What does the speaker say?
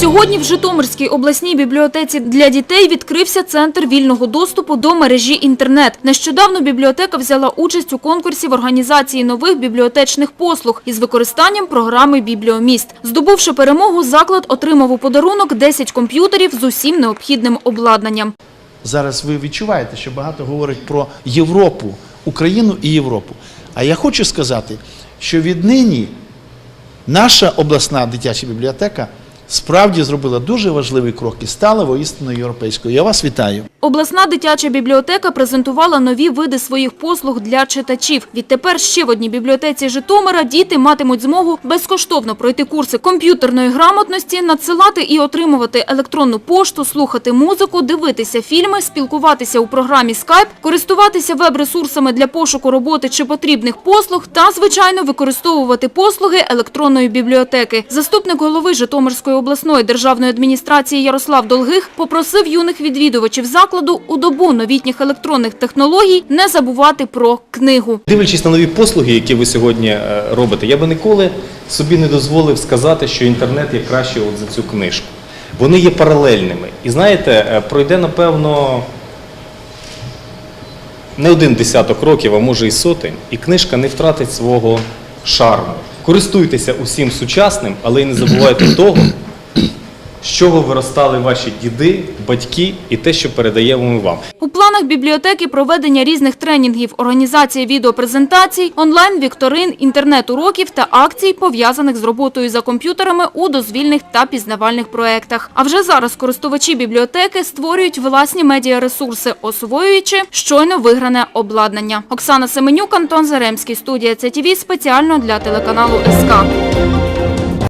Сьогодні в Житомирській обласній бібліотеці для дітей відкрився центр вільного доступу до мережі інтернет. Нещодавно бібліотека взяла участь у конкурсі в організації нових бібліотечних послуг із використанням програми «Бібліоміст». Здобувши перемогу, заклад отримав у подарунок 10 комп'ютерів з усім необхідним обладнанням. Зараз ви відчуваєте, що багато говорить про Європу, Україну і Європу. А я хочу сказати, що віднині наша обласна дитяча бібліотека справді зробила дуже важливий крок і стала воістину європейською. Я вас вітаю. Обласна дитяча бібліотека презентувала нові види своїх послуг для читачів. Відтепер ще в одній бібліотеці Житомира діти матимуть змогу безкоштовно пройти курси комп'ютерної грамотності, надсилати і отримувати електронну пошту, слухати музику, дивитися фільми, спілкуватися у програмі Skype, користуватися веб-ресурсами для пошуку роботи чи потрібних послуг та, звичайно, використовувати послуги електронної бібліотеки. Заступник голови Житомирської обласної державної адміністрації Ярослав Долгих попросив юних відвідувачів закладу у добу новітніх електронних технологій не забувати про книгу. Дивлячись на нові послуги, які ви сьогодні е, робите, я би ніколи собі не дозволив сказати, що інтернет є краще от за цю книжку. Вони є паралельними. І знаєте, е, пройде, напевно, не один десяток років, а може і сотень, і книжка не втратить свого шарму. Користуйтеся усім сучасним, але й не забувайте того, з чого виростали ваші діди, батьки і те, що передаємо ми вам. У планах бібліотеки проведення різних тренінгів, організація відеопрезентацій, онлайн-вікторин, інтернет-уроків та акцій, пов'язаних з роботою за комп'ютерами у дозвільних та пізнавальних проєктах. А вже зараз користувачі бібліотеки створюють власні медіаресурси, освоюючи щойно вигране обладнання. Оксана Семенюк, Антон Заремський, студія ЦТВ спеціально для телеканалу СК.